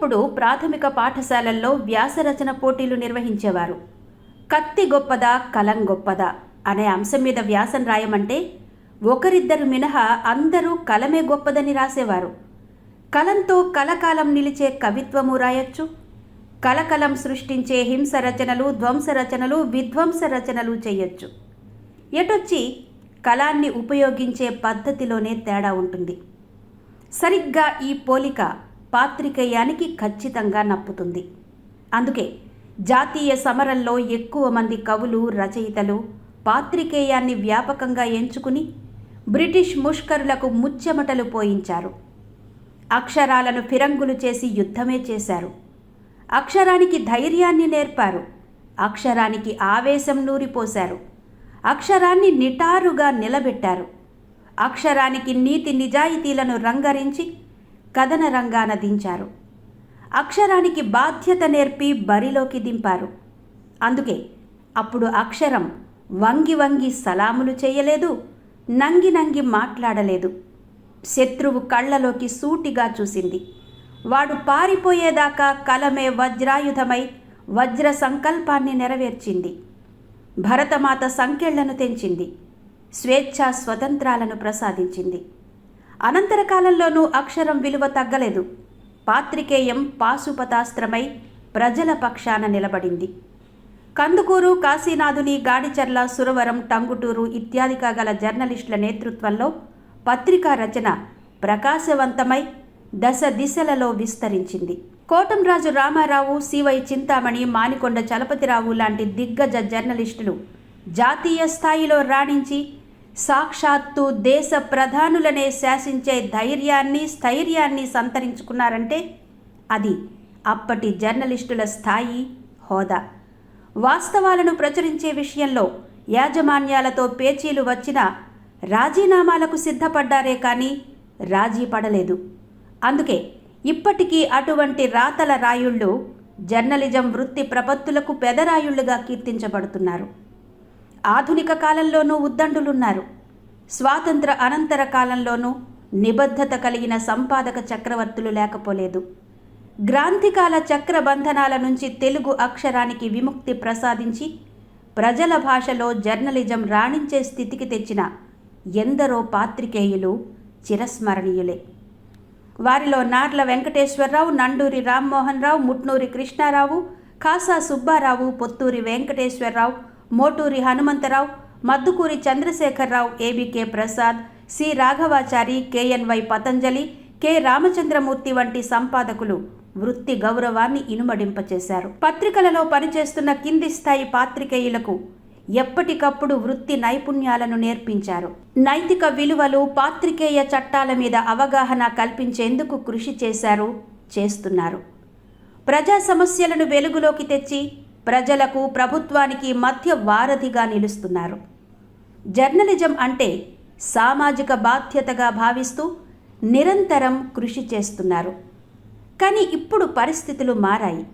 ఒకప్పుడు ప్రాథమిక పాఠశాలల్లో వ్యాసరచన పోటీలు నిర్వహించేవారు. కత్తి గొప్పదా కలం గొప్పదా అనే అంశం మీద వ్యాసం రాయమంటే ఒకరిద్దరు మినహా అందరూ కలమే గొప్పదని రాసేవారు. కలంతో కలకాలం నిలిచే కవిత్వము రాయొచ్చు. కలకలం సృష్టించే హింస రచనలు ధ్వంస రచనలు విధ్వంస రచనలు చేయొచ్చు ఎటొచ్చి కలాన్ని ఉపయోగించే పద్ధతిలోనే తేడా ఉంటుంది. సరిగ్గా ఈ పోలిక పాత్రికేయానికి ఖచ్చితంగా నప్పుతుంది. అందుకే జాతీయ సమరంలో ఎక్కువ మంది కవులు రచయితలు పాత్రికేయాన్ని వ్యాపకంగా ఎంచుకుని బ్రిటిష్ ముష్కరులకు ముచ్చెమటలు పోయించారు. అక్షరాలను ఫిరంగులు చేసి యుద్ధమే చేశారు. అక్షరానికి ధైర్యాన్ని నేర్పారు. అక్షరానికి ఆవేశం నూరిపోశారు. అక్షరాన్ని నిటారుగా నిలబెట్టారు. అక్షరానికి నీతి నిజాయితీలను రంగరించి కథన రంగాన దించారు. అక్షరానికి బాధ్యత నేర్పి బరిలోకి దింపారు. అందుకే అప్పుడు అక్షరం వంగి వంగి సలాములు చేయలేదు నంగి నంగి మాట్లాడలేదు. శత్రువు కళ్ళలోకి సూటిగా చూసింది. వాడు పారిపోయేదాకా కలమే వజ్రాయుధమై వజ్ర సంకల్పాన్ని నెరవేర్చింది. భరతమాత సంకెళ్ళను తెంచింది. స్వేచ్ఛా స్వతంత్రాలను ప్రసాదించింది. అనంతర కాలంలోనూ అక్షరం విలువ తగ్గలేదు. పాత్రికేయం పాశుపతాస్త్రమై ప్రజల పక్షాన నిలబడింది. కందుకూరు కాశీనాథుని గాడిచర్ల సురవరం టంగుటూరు ఇత్యాదిగా గల జర్నలిస్టుల నేతృత్వంలో పత్రికా రచన ప్రకాశవంతమై దశ దిశలలో విస్తరించింది. కోటంరాజు రామారావు సివై చింతామణి మానికొండ చలపతిరావు లాంటి దిగ్గజ జర్నలిస్టులు జాతీయ స్థాయిలో రాణించి సాక్షాత్తు దేశ ప్రధానులనే శాసించే ధైర్యాన్ని స్థైర్యాన్ని సంతరించుకున్నారంటే అది అప్పటి జర్నలిస్టుల స్థాయి హోదా. వాస్తవాలను ప్రచురించే విషయంలో యాజమాన్యాలతో పేచీలు వచ్చిన రాజీనామాలకు సిద్ధపడ్డారే కానీ రాజీ పడలేదు. అందుకే ఇప్పటికీ అటువంటి రాతల రాయుళ్ళు జర్నలిజం వృత్తి ప్రపత్తులకు పెదరాయుళ్ళుగా కీర్తించబడుతున్నారు. ఆధునిక కాలంలోనూ ఉద్దండులున్నారు. స్వాతంత్ర అనంతర కాలంలోనూ నిబద్ధత కలిగిన సంపాదక చక్రవర్తులు లేకపోలేదు. గ్రాంధికాల చక్రబంధనాల నుంచి తెలుగు అక్షరానికి విముక్తి ప్రసాదించి ప్రజల భాషలో జర్నలిజం రాణించే స్థితికి తెచ్చిన ఎందరో పాత్రికేయులు చిరస్మరణీయులే. వారిలో Narla Venkateswara Rao Nanduri Rammohan Rao Mutnuri Krishnarao Kasa Subbarao Potturi Venkateswararao Moturi Hanumantharao Maddukuri Chandrasekhararao ABK Prasad C Raghavachari KNY Patanjali K Ramachandramurthy వంటి సంపాదకులు వృత్తి గౌరవాన్ని ఇనుమడింపచేశారు. పత్రికలలో పనిచేస్తున్న కింది స్థాయి పాత్రికేయులకు ఎప్పటికప్పుడు వృత్తి నైపుణ్యాలను నేర్పించారు. నైతిక విలువలు పాత్రికేయ చట్టాల మీద అవగాహన కల్పించేందుకు కృషి చేశారు చేస్తున్నారు. ప్రజా సమస్యలను వెలుగులోకి తెచ్చి ప్రజలకు ప్రభుత్వానికి మధ్య వారధిగా నిలుస్తున్నారు. జర్నలిజం అంటే సామాజిక బాధ్యతగా భావిస్తూ నిరంతరం కృషి చేస్తున్నారు. కానీ ఇప్పుడు పరిస్థితులు మారాయి.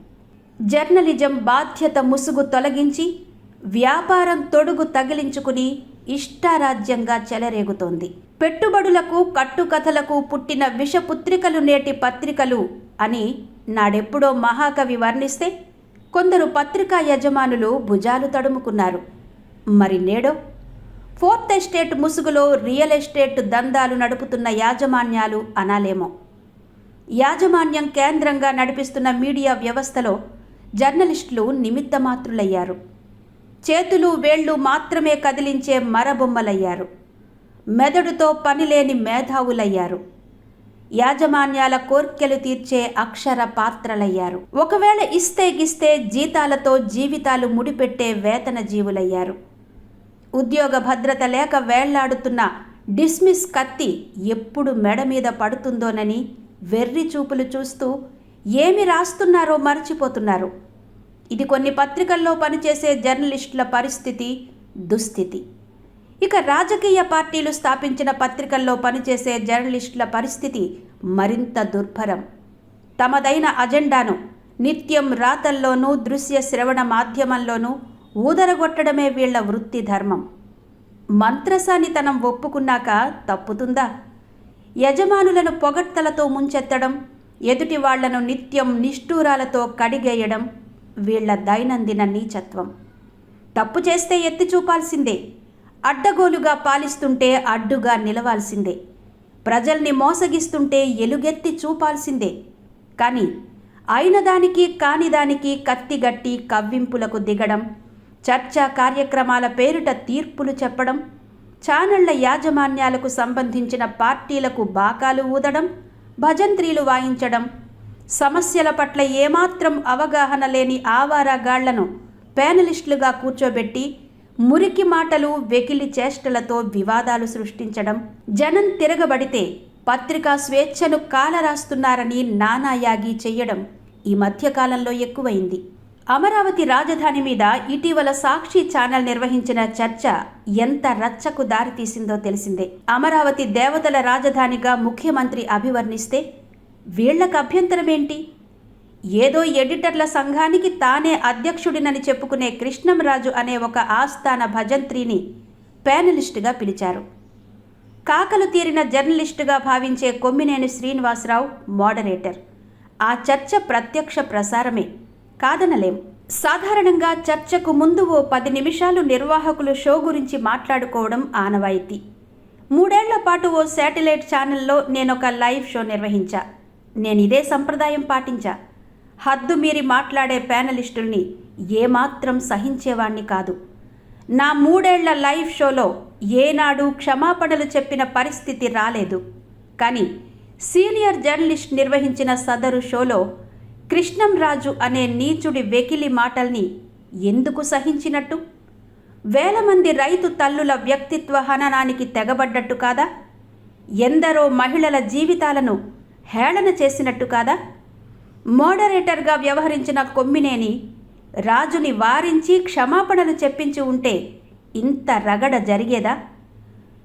జర్నలిజం బాధ్యత ముసుగు తొలగించి వ్యాపారం తొడుగు తగిలించుకుని ఇష్టారాజ్యంగా చెలరేగుతోంది. పెట్టుబడులకు కట్టుకథలకు పుట్టిన విషపుత్రికలు నేటి పత్రికలు అని నాడెప్పుడో మహాకవి వర్ణిస్తే కొందరు పత్రికా యజమానులు భుజాలు తడుముకున్నారు. మరి నేడో? ఫోర్త్ ఎస్టేట్ ముసుగులో రియల్ ఎస్టేట్ దందాలు నడుపుతున్న యాజమాన్యాలు అనాలేమో. యాజమాన్యం కేంద్రంగా నడిపిస్తున్న మీడియా వ్యవస్థలో జర్నలిస్టులు నిమిత్తమాత్రులయ్యారు. చేతులు వేళ్ళు మాత్రమే కదిలించే మరబొమ్మలయ్యారు. మెదడుతో పనిలేని మేధావులయ్యారు. యాజమాన్యాల కోర్కెలు తీర్చే అక్షర పాత్రలయ్యారు. ఒకవేళ ఇస్తే గిస్తే జీతాలతో జీవితాలు ముడిపెట్టే వేతన జీవులయ్యారు. ఉద్యోగ భద్రత లేక వేళ్ళాడుతున్న డిస్మిస్ కత్తి ఎప్పుడు మెడ మీద పడుతుందోనని వెర్రి చూపులు చూస్తూ ఏమి రాస్తున్నారో మర్చిపోతున్నారు. ఇది కొన్ని పత్రికల్లో పనిచేసే జర్నలిస్టుల పరిస్థితి దుస్థితి. ఇక రాజకీయ పార్టీలు స్థాపించిన పత్రికల్లో పనిచేసే జర్నలిస్టుల పరిస్థితి మరింత దుర్భరం. తమదైన అజెండాను నిత్యం రాతల్లోనూ దృశ్య శ్రవణ మాధ్యమంలోనూ ఊదరగొట్టడమే వీళ్ళ వృత్తి ధర్మం. మంత్రసానితనం ఒప్పుకున్నాక తప్పుతుందా? యజమానులను పొగడ్తలతో ముంచెత్తడం ఎదుటి వాళ్ళను నిత్యం నిష్ఠూరాలతో కడిగేయడం వీళ్ళ దైనందిన నీచత్వం. తప్పు చేస్తే ఎత్తి చూపాల్సిందే. అడ్డగోలుగా పాలిస్తుంటే అడ్డుగా నిలవాల్సిందే. ప్రజల్ని మోసగిస్తుంటే ఎలుగెత్తి చూపాల్సిందే. కానీ అయినదానికి కానిదానికి కాని దానికి కత్తిగట్టి కవ్వింపులకు దిగడం చర్చా కార్యక్రమాల పేరిట తీర్పులు చెప్పడం ఛానళ్ళ యాజమాన్యాలకు సంబంధించిన పార్టీలకు బాకాలు ఊదడం భజంత్రీలు వాయించడం సమస్యల పట్ల ఏమాత్రం అవగాహన లేని ఆవారాగాళ్ళను ప్యానలిస్టులుగా కూర్చోబెట్టి మురికి మాటలు వెకిలి చేష్టలతో వివాదాలు సృష్టించడం జనం తిరగబడితే పత్రికా స్వేచ్ఛను కాలరాస్తున్నారని నానాయాగి చెయ్యడం ఈ మధ్యకాలంలో ఎక్కువైంది. అమరావతి రాజధాని మీద ఇటీవల సాక్షి ఛానల్ నిర్వహించిన చర్చ ఎంత రచ్చకు దారితీసిందో తెలిసిందే. అమరావతి దేవతల రాజధానిగా ముఖ్యమంత్రి అభివర్ణిస్తే వీళ్ళకు అభ్యంతరమేంటి? ఏదో ఎడిటర్ల సంఘానికి తానే అధ్యక్షుడినని చెప్పుకునే కృష్ణంరాజు అనే ఒక ఆస్థాన భజంత్రిని ప్యానలిస్టుగా పిలిచారు. కాకలు తీరిన జర్నలిస్టుగా భావించే కొమ్మినేని శ్రీనివాసరావు మోడరేటర్. ఆ చర్చ ప్రత్యక్ష ప్రసారమే. కాదనలేం. సాధారణంగా చర్చకు ముందు ఓ పది నిమిషాలు నిర్వాహకులు షో గురించి మాట్లాడుకోవడం ఆనవాయితీ. మూడేళ్ళ పాటు ఓ శాటిలైట్ ఛానల్లో నేనొక లైవ్ షో నిర్వహించా. నేను ఇదే సంప్రదాయం పాటించా. హద్దు మీరి మాట్లాడే ప్యానలిస్టుల్ని ఏమాత్రం సహించేవాణ్ణి కాదు. నా మూడేళ్ళ లైవ్ షోలో ఏనాడు క్షమాపణలు చెప్పిన పరిస్థితి రాలేదు. కానీ సీనియర్ జర్నలిస్ట్ నిర్వహించిన సదరు షోలో కృష్ణంరాజు అనే నీచుడి వెకిలి మాటల్ని ఎందుకు సహించినట్టు? వేల మంది రైతు తల్లుల వ్యక్తిత్వ హననానికి తెగబడ్డట్టు కాదా? ఎందరో మహిళల జీవితాలను హేళన చేసినట్టు కాదా? మోడరేటర్గా వ్యవహరించిన కొమ్మినేని రాజుని వారించి క్షమాపణలు చెప్పించి ఉంటే ఇంత రగడ జరిగేదా?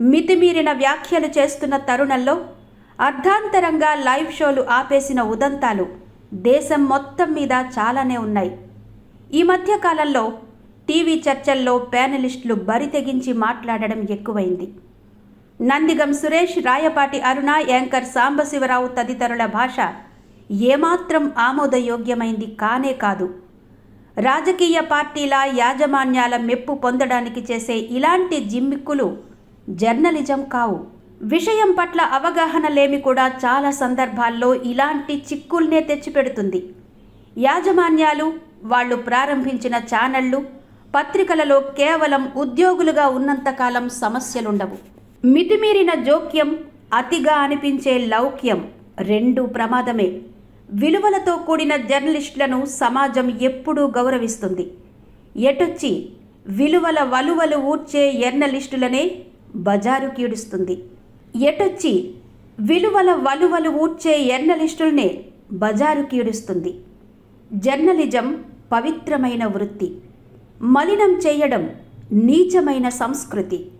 మితిమీరిన వ్యాఖ్యలు చేస్తున్న తరుణంలో అర్ధాంతరంగా లైవ్ షోలు ఆపేసిన ఉదంతాలు దేశం మొత్తం మీద చాలానే ఉన్నాయి. ఈ మధ్య కాలంలో టీవీ చర్చల్లో ప్యానలిస్టులు బరి తెగించి మాట్లాడడం ఎక్కువైంది. నందిగం సురేష్ రాయపాటి అరుణ యాంకర్ సాంబశివరావు తదితరుల భాష ఏమాత్రం ఆమోదయోగ్యమైంది కానే కాదు. రాజకీయ పార్టీల యాజమాన్యాల మెప్పు పొందడానికి చేసే ఇలాంటి జిమ్మిక్కులు జర్నలిజం కావు. విషయం పట్ల అవగాహన లేమి కూడా చాలా సందర్భాల్లో ఇలాంటి చిక్కుల్నే తెచ్చిపెడుతుంది. యాజమాన్యాలు వాళ్ళు ప్రారంభించిన ఛానళ్ళు పత్రికలలో కేవలం ఉద్యోగులుగా ఉన్నంతకాలం సమస్యలుండవు. మితిమీరిన జోక్యం అతిగా అనిపించే లౌక్యం రెండు ప్రమాదమే. విలువలతో కూడిన జర్నలిస్టులను సమాజం ఎప్పుడూ గౌరవిస్తుంది. ఎటొచ్చి విలువల వలువలు ఊడ్చే జర్నలిస్టులనే బజారు కీడుస్తుంది. ఎటొచ్చి విలువల వలువలు ఊడ్చే జర్నలిస్టులనే బజారు కీడుస్తుంది. జర్నలిజం పవిత్రమైన వృత్తి. మలినం చేయడం నీచమైన సంస్కృతి.